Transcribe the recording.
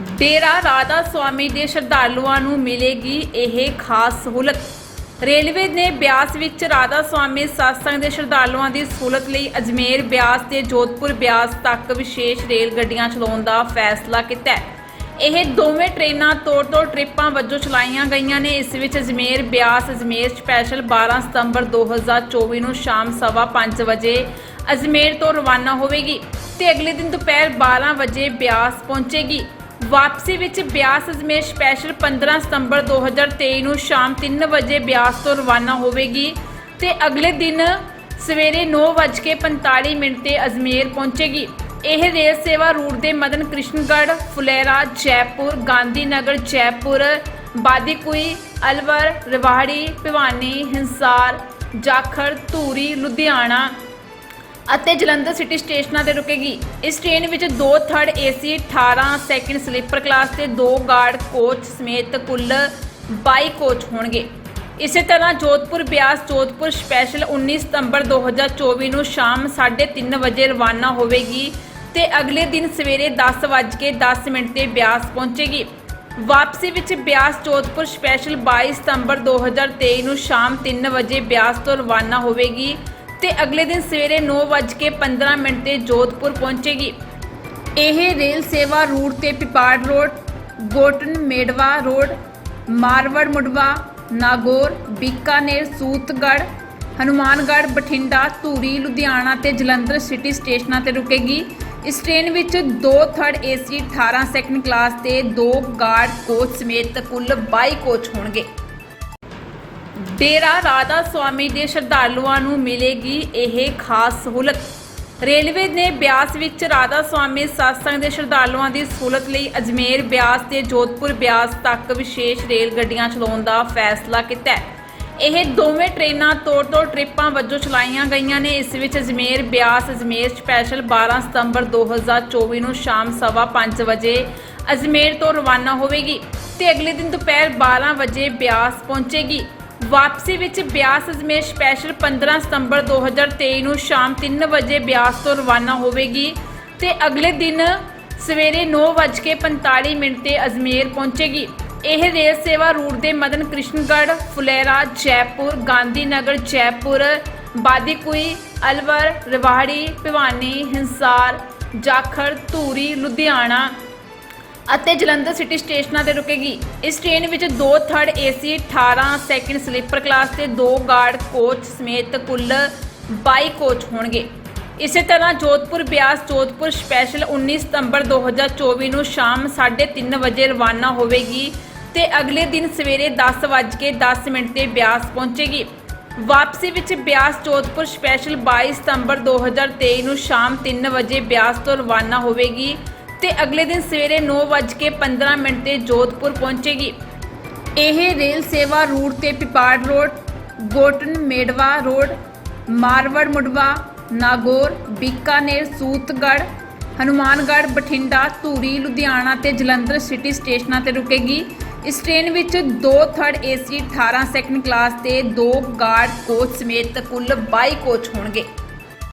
ਡੇਰਾ ਰਾਧਾ ਸਵਾਮੀ ਦੇ ਸ਼ਰਧਾਲੂਆਂ ਨੂੰ ਮਿਲੇਗੀ ਇਹ ਖਾਸ ਸਹੂਲਤ। ਰੇਲਵੇ ਨੇ ਬਿਆਸ ਵਿੱਚ ਰਾਧਾ ਸਵਾਮੀ ਸਤਸੰਗ ਦੇ ਸ਼ਰਧਾਲੂਆਂ ਦੀ ਸਹੂਲਤ ਲਈ ਅਜਮੇਰ ਬਿਆਸ ਤੇ ਜੋਧਪੁਰ ਬਿਆਸ ਤੱਕ ਵਿਸ਼ੇਸ਼ ਰੇਲ ਗੱਡੀਆਂ ਚਲਾਉਣ ਦਾ ਫੈਸਲਾ ਕੀਤਾ ਹੈ। ਇਹ ਦੋਵੇਂ ਟ੍ਰੇਨਾਂ ਤੋੜ ਤੋੜ ਟ੍ਰਿਪਾਂ ਵਜੋਂ ਚਲਾਈਆਂ ਗਈਆਂ ਨੇ। ਇਸ ਵਿੱਚ ਅਜਮੇਰ ਬਿਆਸ, ਅਜਮੇਰ ਸਪੈਸ਼ਲ 12 ਸਤੰਬਰ 2024 ਨੂੰ ਸ਼ਾਮ ਸਵਾ ਪੰਜ ਵਜੇ ਅਜਮੇਰ ਤੋਂ ਰਵਾਨਾ ਹੋਵੇਗੀ ਤੇ ਅਗਲੇ ਦਿਨ ਦੁਪਹਿਰ 12 ਵਜੇ ਬਿਆਸ ਪਹੁੰਚੇਗੀ। ਵਾਪਸੀ ਵਿੱਚ ਬਿਆਸ ਅਜਮੇਰ ਸਪੈਸ਼ਲ 15 ਸਤੰਬਰ 2023 ਨੂੰ ਸ਼ਾਮ 3 ਵਜੇ ਬਿਆਸ ਤੋਂ ਰਵਾਨਾ ਹੋਵੇਗੀ ਤੇ ਅਗਲੇ ਦਿਨ ਸਵੇਰੇ 9:45 ਮਿੰਟ ਤੇ ਅਜਮੇਰ ਪਹੁੰਚੇਗੀ। ਇਹ ਰੇਲ ਸੇਵਾ ਰੂਟ ਦੇ ਮਦਨ ਕ੍ਰਿਸ਼ਨਗੜ੍ਹ, ਫੁਲੇਰਾ, ਜੈਪੁਰ ਗਾਂਧੀ ਨਗਰ ਜੈਪੁਰ, ਬਾਦੀਕੁਈ, ਅਲਵਰ, ਰਵਾੜੀ, ਭਿਵਾਨੀ, ਹਿੰਸਾਰ, ਜਾਖੜ, ਧੂਰੀ, ਲੁਧਿਆਣਾ ਅਤੇ ਜਲੰਧਰ ਸਿਟੀ ਸਟੇਸ਼ਨਾਂ ਤੇ ਰੁਕੇਗੀ। ਇਸ ਟ੍ਰੇਨ ਵਿੱਚ ਦੋ third AC 18 second sleeper class ਤੇ ਦੋ ਗਾਰਡ ਕੋਚ ਸਮੇਤ ਕੁੱਲ 22 ਕੋਚ ਹੋਣਗੇ। ਇਸੇ ਤਰ੍ਹਾਂ ਜੋਧਪੁਰ, ਬਿਆਸ, ਜੋਧਪੁਰ ਸਪੈਸ਼ਲ 19 ਸਤੰਬਰ 2024 ਨੂੰ ਸ਼ਾਮ 3:30 ਵਜੇ ਰਵਾਨਾ ਹੋਵੇਗੀ ਤੇ ਅਗਲੇ ਦਿਨ ਸਵੇਰੇ 10:10 ਮਿੰਟ ਤੇ ਬਿਆਸ ਪਹੁੰਚੇਗੀ। ਵਾਪਸੀ ਵਿੱਚ ਬਿਆਸ, ਜੋਧਪੁਰ ਸਪੈਸ਼ਲ 22 ਸਤੰਬਰ 2023 ਨੂੰ ਸ਼ਾਮ 3 ਵਜੇ ਬਿਆਸ ਤੋਂ ਰਵਾਨਾ ਹੋਵੇਗੀ ਤੇ ਅਗਲੇ ਦਿਨ ਸਵੇਰੇ 9:15 ਮਿੰਟ ਤੇ ਜੋਧਪੁਰ ਪਹੁੰਚੇਗੀ। ਇਹ ਰੇਲ ਸੇਵਾ ਰੂਟ ਤੇ ਪਿਪਾੜ ਰੋਡ, ਗੋਟਨ ਮੇਡਵਾ ਰੋਡ, ਮਾਰਵੜ ਮੁਡਵਾ ਨਾਗੌਰ, ਬੀਕਾਨੇਰ ਸੂਤਗੜ ਹਨੂਮਾਨਗੜ੍ਹ, ਬਠਿੰਡਾ, ਧੂਰੀ, ਲੁਧਿਆਣਾ ਤੇ ਜਲੰਧਰ ਸਿਟੀ ਸਟੇਸ਼ਨਾਂ ਤੇ ਰੁਕੇਗੀ। ਇਸ ਟ੍ਰੇਨ ਵਿੱਚ ਦੋ ਥਰਡ ਏਸੀ 18 ਸੈਕਿੰਡ ਕਲਾਸ ਤੇ ਦੋ ਗਾਰਡ ਕੋਚ ਸਮੇਤ ਕੁੱਲ 22 ਕੋਚ ਹੋਣਗੇ। ਡੇਰਾ ਰਾਧਾ ਸਵਾਮੀ ਦੇ ਸ਼ਰਧਾਲੂਆਂ ਨੂੰ ਮਿਲੇਗੀ ਇਹ ਖਾਸ ਸਹੂਲਤ। ਰੇਲਵੇ ਨੇ ਬਿਆਸ ਵਿੱਚ ਰਾਧਾ ਸਵਾਮੀ ਸਤਸੰਗ ਦੇ ਸ਼ਰਧਾਲੂਆਂ ਦੀ ਸਹੂਲਤ ਲਈ ਅਜਮੇਰ ਬਿਆਸ ਤੇ ਜੋਧਪੁਰ ਬਿਆਸ ਤੱਕ ਵਿਸ਼ੇਸ਼ ਰੇਲ ਗੱਡੀਆਂ ਚਲਾਉਣ ਦਾ ਫੈਸਲਾ ਕੀਤਾ ਹੈ। ਇਹ ਦੋਵੇਂ ਟ੍ਰੇਨਾਂ ਤੋੜ ਤੋੜ ਟ੍ਰਿਪਾਂ ਵਜੋਂ ਚਲਾਈਆਂ ਗਈਆਂ ਨੇ। ਇਸ ਵਿੱਚ ਅਜਮੇਰ ਬਿਆਸ, ਅਜਮੇਰ ਸਪੈਸ਼ਲ 12 ਸਤੰਬਰ 2024 ਨੂੰ ਸ਼ਾਮ ਸਵਾ ਪੰਜ ਵਜੇ ਅਜਮੇਰ ਤੋਂ ਰਵਾਨਾ ਹੋਵੇਗੀ ਤੇ ਅਗਲੇ ਦਿਨ ਦੁਪਹਿਰ 12 ਵਜੇ ਬਿਆਸ ਪਹੁੰਚੇਗੀ। ਵਾਪਸੀ ਵਿੱਚ ਬਿਆਸ ਅਜਮੇਰ ਸਪੈਸ਼ਲ 15 ਸਤੰਬਰ 2023 ਨੂੰ ਸ਼ਾਮ 3 ਵਜੇ ਬਿਆਸ ਤੋਂ ਰਵਾਨਾ ਹੋਵੇਗੀ ਤੇ ਅਗਲੇ ਦਿਨ ਸਵੇਰੇ 9:45 ਮਿੰਟ ਤੇ ਅਜਮੇਰ ਪਹੁੰਚੇਗੀ। ਇਹ ਰੇਲ ਸੇਵਾ ਰੂਟ ਦੇ ਮਦਨ ਕ੍ਰਿਸ਼ਨਗੜ੍ਹ, ਫੁਲੇਰਾ, ਜੈਪੁਰ ਗਾਂਧੀ ਨਗਰ ਜੈਪੁਰ, ਬਾਦੀਕੁਈ, ਅਲਵਰ, ਰਵਾੜੀ, ਭਿਵਾਨੀ, ਹਿੰਸਾਰ, ਜਾਖੜ, ਧੂਰੀ, ਲੁਧਿਆਣਾ ਅਤੇ ਜਲੰਧਰ ਸਿਟੀ ਸਟੇਸ਼ਨਾਂ ਤੇ ਰੁਕੇਗੀ। ਇਸ ਟ੍ਰੇਨ ਵਿੱਚ ਦੋ third AC 18 second sleeper class ਤੇ ਦੋ ਗਾਰਡ ਕੋਚ ਸਮੇਤ ਕੁੱਲ 22 ਕੋਚ ਹੋਣਗੇ। ਇਸੇ ਤਰ੍ਹਾਂ ਜੋਧਪੁਰ ਬਿਆਸ ਜੋਧਪੁਰ ਸਪੈਸ਼ਲ 19 ਸਤੰਬਰ 2024 ਨੂੰ ਸ਼ਾਮ 3:30 ਵਜੇ ਰਵਾਨਾ ਹੋਵੇਗੀ ਤੇ ਅਗਲੇ ਦਿਨ ਸਵੇਰੇ 10:10 ਮਿੰਟ ਤੇ ਬਿਆਸ ਪਹੁੰਚੇਗੀ। ਵਾਪਸੀ ਵਿੱਚ ਬਿਆਸ ਜੋਧਪੁਰ ਸਪੈਸ਼ਲ 22 ਸਤੰਬਰ 2023 ਨੂੰ ਸ਼ਾਮ 3 ਵਜੇ ਬਿਆਸ ਤੋਂ ਰਵਾਨਾ ਹੋਵੇਗੀ ਤੇ ਅਗਲੇ ਦਿਨ ਸਵੇਰੇ 9:15 ਮਿੰਟ ਤੇ ਜੋਧਪੁਰ ਪਹੁੰਚੇਗੀ। ਇਹ ਰੇਲ ਸੇਵਾ ਰੂਟ ਤੇ ਪਿਪਾੜ ਰੋਡ, ਗੋਟਨ ਮੇੜਵਾ ਰੋਡ, ਮਾਰਵੜ ਮੁਡਵਾ ਨਾਗੌਰ, ਬੀਕਾਨੇਰ ਸੂਤਗੜ ਹਨੂਮਾਨਗੜ੍ਹ, ਬਠਿੰਡਾ, ਧੂਰੀ, ਲੁਧਿਆਣਾ ਤੇ ਜਲੰਧਰ ਸਿਟੀ ਸਟੇਸ਼ਨਾਂ ਤੇ ਰੁਕੇਗੀ। ਇਸ ਟ੍ਰੇਨ ਵਿੱਚ ਦੋ ਥਰਡ ਏਸੀ 18 ਸੈਕਿੰਡ ਕਲਾਸ ਤੇ ਦੋ ਗਾਰਡ ਕੋਚ ਸਮੇਤ ਕੁੱਲ 22 ਕੋਚ ਹੋਣਗੇ।